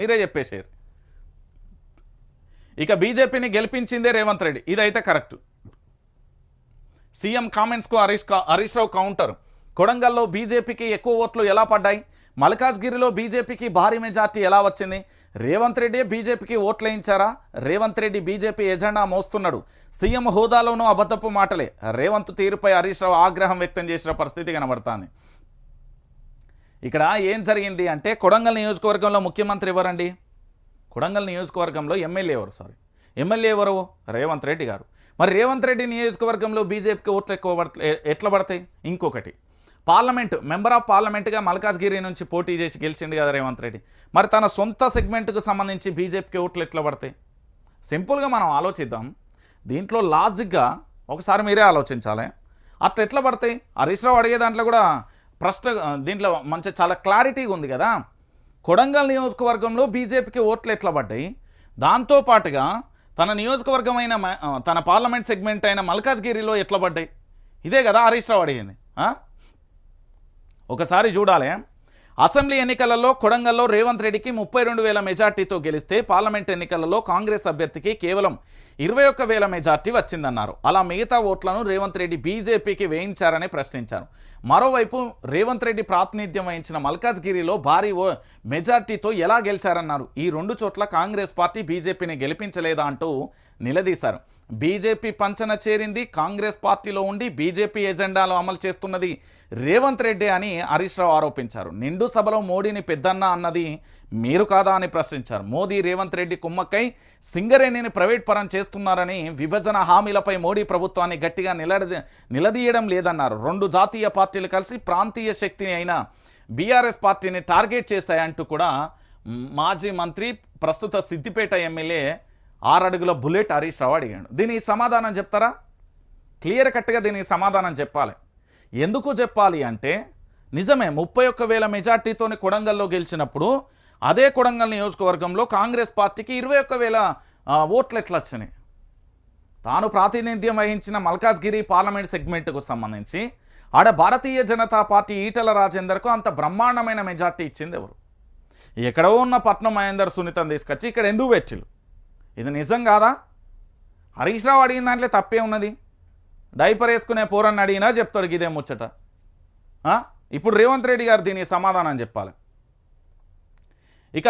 మీరే చెప్పేశారు. ఇక బీజేపీని గెలిపించిందే రేవంత్ రెడ్డి. ఇదైతే కరెక్ట్. సీఎం కామెంట్స్కు హరీష్ హరీష్ రావు కౌంటర్. కొడంగల్లో బీజేపీకి ఎక్కువ ఓట్లు ఎలా పడ్డాయి? మల్కాజ్గిరిలో బీజేపీకి భారీ మెజార్టీ ఎలా వచ్చింది? రేవంత్ రెడ్డి బీజేపీకి ఓట్లేయించారా? రేవంత్ రెడ్డి బీజేపీ ఎజెండా మోస్తున్నాడు. సీఎం హోదాలోనూ అబద్ధపు మాటలే. రేవంత్ తీరుపై హరీష్ రావు ఆగ్రహం వ్యక్తం చేసిన పరిస్థితి కనబడుతోంది. ఇక్కడ ఏం జరిగింది అంటే కొడంగల్ నియోజకవర్గంలో ముఖ్యమంత్రి ఎవరండి? కొడంగల్ నియోజకవర్గంలో ఎమ్మెల్యే ఎవరు? సారీ ఎమ్మెల్యే ఎవరు? రేవంత్ రెడ్డి గారు. మరి రేవంత్ రెడ్డి నియోజకవర్గంలో బీజేపీకి ఓట్లు ఎక్కువ ఎట్లా పడతాయి? ఇంకొకటి. పార్లమెంట్ మెంబర్ ఆఫ్ పార్లమెంట్గా మల్కాజ్గిరి నుంచి పోటీ చేసి గెలిచింది కదా రేవంత్ రెడ్డి. మరి తన సొంత సెగ్మెంట్కు సంబంధించి బీజేపీకి ఓట్లు ఎట్లా పడతాయి? సింపుల్గా మనం ఆలోచిద్దాం. దీంట్లో లాజిక్గా ఒకసారి మీరే ఆలోచించాలి. అట్లా ఎట్లా పడతాయి? హరీష్ రావు అడిగే దాంట్లో కూడా ప్రశ్న దీంట్లో మంచి చాలా క్లారిటీగా ఉంది కదా. కొడంగల్ నియోజకవర్గంలో బీజేపీకి ఓట్లు ఎట్లా పడ్డాయి? దాంతోపాటుగా తన నియోజకవర్గమైన మ- తన పార్లమెంట్ సెగ్మెంట్ అయిన మల్కాజ్గిరిలో ఎట్లా పడ్డాయి? ఇదే కదా హరీష్ రావు అడిగింది ఒకసారి చూడాలి. అసెంబ్లీ ఎన్నికలలో కొడంగల్లో రేవంత్ రెడ్డికి ముప్పై రెండు వేల మెజార్టీతో గెలిస్తే పార్లమెంట్ ఎన్నికలలో కాంగ్రెస్ అభ్యర్థికి కేవలం ఇరవై ఒక్క వేల మెజార్టీ వచ్చిందన్నారు. అలా మిగతా ఓట్లను రేవంత్ రెడ్డి బీజేపీకి వేయించారని ప్రశ్నించారు. మరోవైపు రేవంత్ రెడ్డి ప్రాతినిధ్యం వహించిన మల్కాజ్గిరిలో భారీ ఓ మెజార్టీతో ఎలా గెలిచారన్నారు? ఈ రెండు చోట్ల కాంగ్రెస్ పార్టీ బీజేపీని గెలిపించలేదా అంటూ నిలదీశారు. బీజేపీ పంచన చేరింది కాంగ్రెస్ పార్టీలో ఉండి బీజేపీ ఎజెండాలు అమలు చేస్తున్నది రేవంత్ రెడ్డి అని హరీష్ రావు ఆరోపించారు. నిండు సభలో మోడీని పెద్దన్న అన్నది మీరు కాదా అని ప్రశ్నించారు. మోదీ రేవంత్ రెడ్డి కుమ్మక్కై సింగరేణిని ప్రైవేట్ పరం చేస్తున్నారని విభజన హామీలపై మోడీ ప్రభుత్వాన్ని గట్టిగా నిలది నిలదీయడం లేదన్నారు. రెండు జాతీయ పార్టీలు కలిసి ప్రాంతీయ శక్తిని అయిన బీఆర్ఎస్ పార్టీని టార్గెట్ చేశాయంటూ కూడా మాజీ మంత్రి ప్రస్తుత సిద్దిపేట ఎమ్మెల్యే ఆరడుగుల బుల్లెట్ హరీష్ రావు అడిగాడు. దీనికి సమాధానం చెప్తారా? క్లియర్ కట్గా దీనికి సమాధానం చెప్పాలి. ఎందుకు చెప్పాలి అంటే నిజమే ముప్పై ఒక్క వేల మెజార్టీతోని కొడంగల్లో గెలిచినప్పుడు అదే కొడంగల్ నియోజకవర్గంలో కాంగ్రెస్ పార్టీకి ఇరవై ఒక్క వేల ఓట్లు ఎట్లా వచ్చినాయి? తాను ప్రాతినిధ్యం వహించిన మల్కాజ్గిరి పార్లమెంట్ సెగ్మెంట్కు సంబంధించి ఆడ భారతీయ జనతా పార్టీ ఈటల రాజేందర్కు అంత బ్రహ్మాండమైన మెజార్టీ ఇచ్చింది ఎవరు? ఎక్కడో ఉన్న పట్నం మహేందర్ సునీతం తీసుకొచ్చి ఇక్కడ ఎందుకు పెట్టిలు ఇది నిజం కాదా? హరీష్ రావు అడిగిన దాంట్లో తప్పే ఉన్నది. డైపర్ వేసుకునే పోరని అడిగినా చెప్తాడు ఇదే ముచ్చట. ఇప్పుడు రేవంత్ రెడ్డి గారు దీనికి సమాధానం చెప్పాలి. ఇక